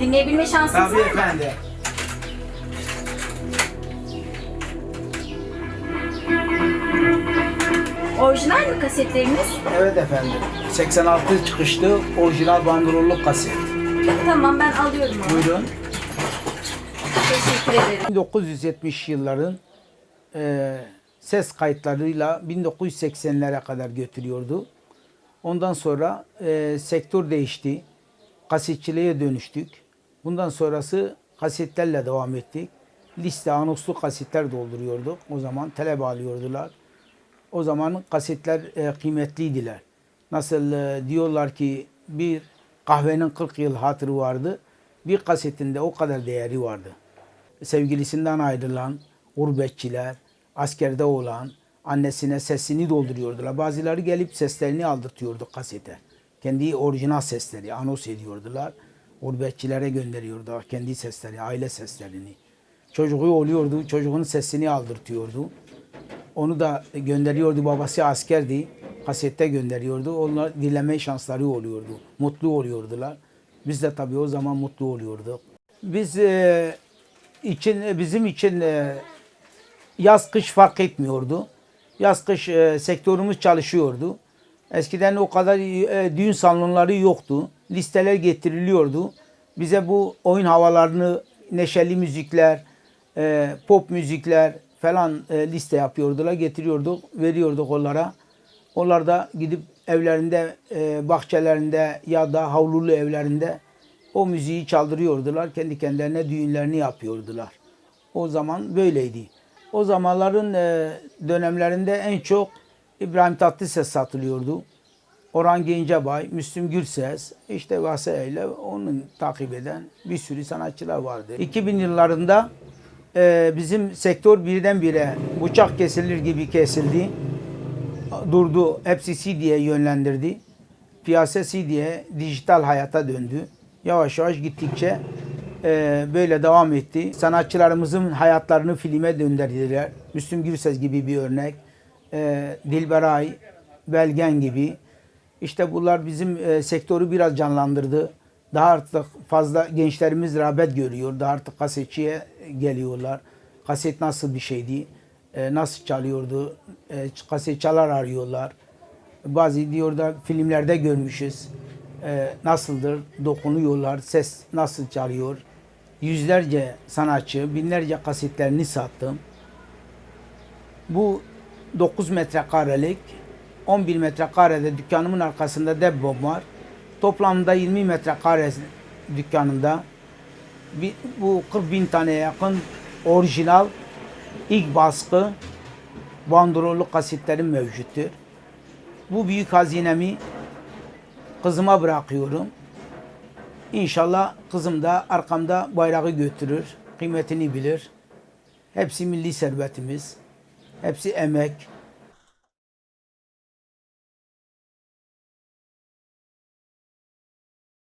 Dinleyebilme şansınız Tabii var mı? efendim. Orijinal mi kasetleriniz? Evet efendim. 86 çıkışlı orijinal bandrolluk kaset. Tamam ben alıyorum onu. Buyurun. Teşekkür ederim. 1970 yılların e, ses kayıtlarıyla 1980'lere kadar götürüyordu. Ondan sonra e, sektör değişti. Kasetçiliğe dönüştük. Bundan sonrası kasetlerle devam ettik. Liste, anonslu kasetler dolduruyorduk. O zaman talep alıyordular. O zaman kasetler e, kıymetliydiler. Nasıl e, diyorlar ki bir kahvenin 40 yıl hatırı vardı. Bir kasetinde o kadar değeri vardı. Sevgilisinden ayrılan gurbetçiler, askerde olan, annesine sesini dolduruyordular. Bazıları gelip seslerini aldırtıyordu kasete. Kendi orijinal sesleri anons ediyordular. Gurbetçilere gönderiyordu kendi sesleri, aile seslerini. Çocuğu oluyordu, çocuğun sesini aldırtıyordu. Onu da gönderiyordu. Babası askerdi. Kasette gönderiyordu. Onlar dinleme şansları oluyordu. Mutlu oluyordular. Biz de tabii o zaman mutlu oluyorduk. Biz e, için bizim için e, yaz kış fark etmiyordu. Yaz kış e, sektörümüz çalışıyordu. Eskiden o kadar e, düğün salonları yoktu. Listeler getiriliyordu. Bize bu oyun havalarını, neşeli müzikler, e, pop müzikler falan e, liste yapıyordular. Getiriyorduk, veriyorduk onlara. Onlar da gidip evlerinde, e, bahçelerinde ya da havlulu evlerinde o müziği çaldırıyordular. Kendi kendilerine düğünlerini yapıyordular. O zaman böyleydi. O zamanların e, dönemlerinde en çok İbrahim Tatlıses satılıyordu. Orhan Gencebay, Müslüm Gürses, işte ile onun takip eden bir sürü sanatçılar vardı. 2000 yıllarında e, bizim sektör birdenbire bıçak kesilir gibi kesildi. Durdu. Hepsi CD'ye yönlendirdi. Piyasa CD'ye, dijital hayata döndü. Yavaş yavaş gittikçe e, böyle devam etti. Sanatçılarımızın hayatlarını filme döndürdüler. Müslüm Gürses gibi bir örnek. E, Dilberay, Belgen gibi. İşte bunlar bizim e, sektörü biraz canlandırdı. Daha artık fazla gençlerimiz rağbet görüyor. Daha artık kasetçiye geliyorlar. Kaset nasıl bir şeydi? E, nasıl çalıyordu? E, kaset çalar arıyorlar. Bazı diyor da filmlerde görmüşüz. E, nasıldır? Dokunuyorlar. Ses nasıl çalıyor? Yüzlerce sanatçı, binlerce kasetlerini sattım. Bu 9 metrekarelik 11 metrekarede dükkanımın arkasında depom var. Toplamda 20 metrekare dükkanında bu 40 bin taneye yakın orijinal ilk baskı bandrollu kasetlerim mevcuttur. Bu büyük hazinemi kızıma bırakıyorum. İnşallah kızım da arkamda bayrağı götürür, kıymetini bilir. Hepsi milli servetimiz, hepsi emek,